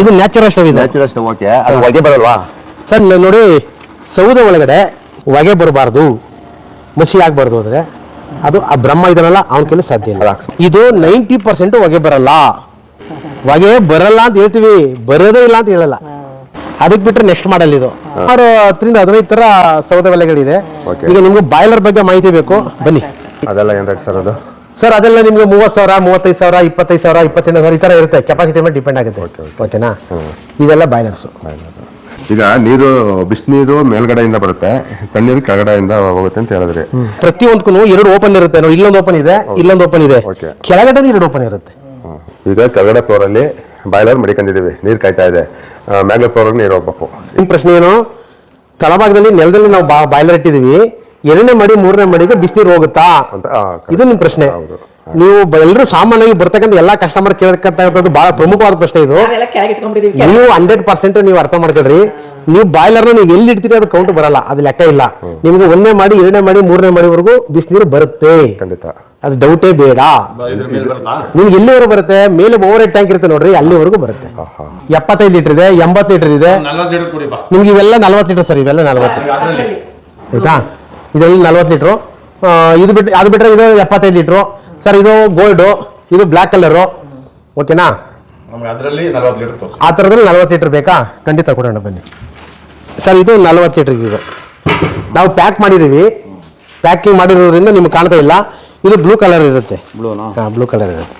ಇದು natural stove ಇದೆ. Natural stove okay ಅದು ಹೊಗೆ ಬರಲ್ವಾ? ಸರ್ ನೋಡಿ ಸೌದೆ ಒಳಗಡೆ ಹೊಗೆ ಬರಬಾರ್ದು ಮಸಿ ಆಗಬಾರ್ದು ಅಂದರೆ ಅದು ಆ ಬ್ರಹ್ಮ ಇದನ್ನಲ್ಲ ಅವನ ಕೈಲಿ ಸಾಧ್ಯ ಇಲ್ಲ. ಇದು ನೈಂಟಿ ಪರ್ಸೆಂಟ್ ಹೊಗೆ ಬರಲ್ಲ. ಹೊಗೆ ಬರಲ್ಲ ಅಂತ ಹೇಳ್ತೀವಿ ಬರೋದೇ ಇಲ್ಲ ಅಂತ ಹೇಳಲ್ಲ. ಅದಕ್ಕೆ ಬಿಟ್ಟರೆ ನೆಕ್ಸ್ಟ್ ಮಾಡಲ್ ಇದು. ಸುಮಾರು ಹತ್ತರಿಂದ ಹದಿನೈದು ಥರ ಸೌದೆ ಒಲೆಗಳಿದೆ. ಇದೆ ಈಗ ನಿಮ್ಗೆ ಬಾಯ್ಲರ್ ಬಗ್ಗೆ ಮಾಹಿತಿ ಬೇಕು. ಬನ್ನಿ. ಅದೆಲ್ಲ ಏನು ರೇಟ್ ಸರ್ ಅದು? ಸರ್ ಅದೆಲ್ಲ ನಿಮ್ಗೆ ಮೂವತ್ತು ಸಾವಿರ ಮೂವತ್ತೈದು ಸಾವಿರ ಇಪ್ಪತ್ತೈದು ಸಾವಿರ ಇಪ್ಪತ್ತೆಂಟು ಸಾವಿರ ಈ ಥರ ಇರುತ್ತೆ. ಕೆಪಾಸಿಟಿ ಮೇಲೆ ಡಿಪೆಂಡ್ ಆಗುತ್ತೆ. ಓಕೆನಾ ಇದೆಲ್ಲ ಬಾಯ್ಲರ್ಸು ಈಗ ನೀರು ಬಿಸಿನೀರು ಮೇಲ್ಗಡೆಯಿಂದ ಬರುತ್ತೆ. ತಣ್ಣೀರು ಕೆಳಗಡೆಯಿಂದ ಹೋಗುತ್ತೆ ಅಂತ ಹೇಳಿದ್ರಿ. ಪ್ರತಿಯೊಂದಕ್ಕೂ ಎರಡು ಓಪನ್ ಇರುತ್ತೆ. ನೋಡಿ ಇಲ್ಲೊಂದು ಓಪನ್ ಇದೆ ಇಲ್ಲೊಂದು ಓಪನ್ ಇದೆ. Okay. ಕೆಳಗಡೆ ಎರಡು ಓಪನ್ ಇರುತ್ತೆ. ಈಗ ಕೆಳಗಡೆ ಫ್ಲೋರ್ ಅಲ್ಲಿ ಬಾಯ್ಲರ್ ಮಡಿಕೊಂಡಿದ್ದೀವಿ ನೀರು ಕಾಯ್ತಾ ಇದೆ. ಮ್ಯಾಗ್ಲ ಫ್ಲೋರ್ ನೀರು ಹೋಗ್ಬೇಕು. ನಿಮ್ಮ ಪ್ರಶ್ನೆ ಏನು? ತಳಭಾಗದಲ್ಲಿ ನೆಲದಲ್ಲಿ ನಾವು ಬಾ ಬಾಯ್ಲರ್ ಇಟ್ಟಿದೀವಿ ಎರಡನೇ ಮಡಿ ಮೂರನೇ ಮಡಿಗೆ ಬಿಸಿನೀರು ಹೋಗುತ್ತಾ? ಅಂತ ಆ, correct. ಇದು ನಿಮ್ಮ ಪ್ರಶ್ನೆ. ಹೌದು. ನೀವು ಎಲ್ಲರೂ ಸಾಮಾನ್ಯವಾಗಿ ಬರ್ತಕ್ಕಂಥ ಎಲ್ಲಾ ಕಸ್ಟಮರ್ ಕೇಳ್ಕಂತಕ್ಕಂಥದ್ದು ಬಹಳ ಪ್ರಮುಖವಾದ ಪ್ರಶ್ನೆ ಇದು. ನಾವೆಲ್ಲ ಕೆಳಗೆ ಇಟ್ಕೊಂಡ್ಬಿಟ್ಟಿದೀವಿ ನೀವು ಹಂಡ್ರೆಡ್ ಪರ್ಸೆಂಟ್ ನೀವು ಅರ್ಥ ಮಾಡ್ಕೊಳ್ರಿ. ನೀವು ಬಾಯ್ಲರ್ನ ನೀವು ಎಲ್ಲಿ ಇಡ್ತೀರಿ ಅದು ಕೌಂಟ್ ಬರಲ್ಲ ಅದು ಲೆಕ್ಕ ಇಲ್ಲ. ನಿಮ್ಗೆ ಒಂದೇ ಮಾಡಿ ಎರಡನೇ ಮಾಡಿ ಮೂರನೇ ಮಾಡಿವರೆಗೂ ಬಿಸಿನೀರು ಬರುತ್ತೆ. ಖಂಡಿತ. ಅದು ಡೌಟೇ ಬೇಡ. ನಿಮ್ಗೆ ಎಲ್ಲಿವರೆಗೂ ಬರುತ್ತೆ? ಮೇಲೆ ಓವರ್ ಹೆಡ್ ಟ್ಯಾಂಕ್ ಇರುತ್ತೆ ನೋಡ್ರಿ ಅಲ್ಲಿವರೆಗೂ ಬರುತ್ತೆ. ಎಪ್ಪತ್ತೈದು ಲೀಟರ್ ಇದೆ ಎಂಬತ್ತು ಲೀಟರ್ ಇದೆ. ನಲ್ವತ್ತು ಲೀಟರ್ ಕುಡಿ ಬಾ. ನಿಮ್ಗೆ ಇವೆಲ್ಲ ನಲ್ವತ್ತು ಲೀಟರ್ ಸರ್ ಇವೆಲ್ಲ ನಲ್ವತ್ತು. ಅದರಲ್ಲಿ. ಆಯ್ತಾ? ಇದರಲ್ಲಿ ನಲ್ವತ್ತು ಲೀಟ್ರು. ಇದು ಬಿಟ್ಟು ಅದು ಬಿಟ್ಟರೆ ಇದು ಎಪ್ಪತ್ತೈದು ಲೀಟ್ರು. ಸರ್ ಇದು ಗೋಲ್ಡು ಇದು ಬ್ಲ್ಯಾಕ್ ಕಲರು ಓಕೆನಾ ನಮ್ಗೆ ಅದರಲ್ಲಿ ನಲ್ವತ್ತು ಲೀಟರ್ ತೋರಿಸಿ ಆ ಥರದಲ್ಲಿ ನಲ್ವತ್ತು ಲೀಟ್ರ್ ಬೇಕಾ? ಖಂಡಿತ ಕೊಡೋಣ ಬನ್ನಿ. ಸರ್ ಇದು ನಲ್ವತ್ತು ಲೀಟ್ರ್ ಇದು. ನಾವು ಪ್ಯಾಕ್ ಮಾಡಿದ್ದೀವಿ. ಪ್ಯಾಕಿಂಗ್ ಮಾಡಿರೋದ್ರಿಂದ ನಿಮ್ಗೆ ಕಾಣ್ತಾ ಇಲ್ಲ. ಇದು ಬ್ಲೂ ಕಲರ್ ಇರುತ್ತೆ. ಹಾಂ ಬ್ಲೂ ಕಲರ್ ಇರುತ್ತೆ.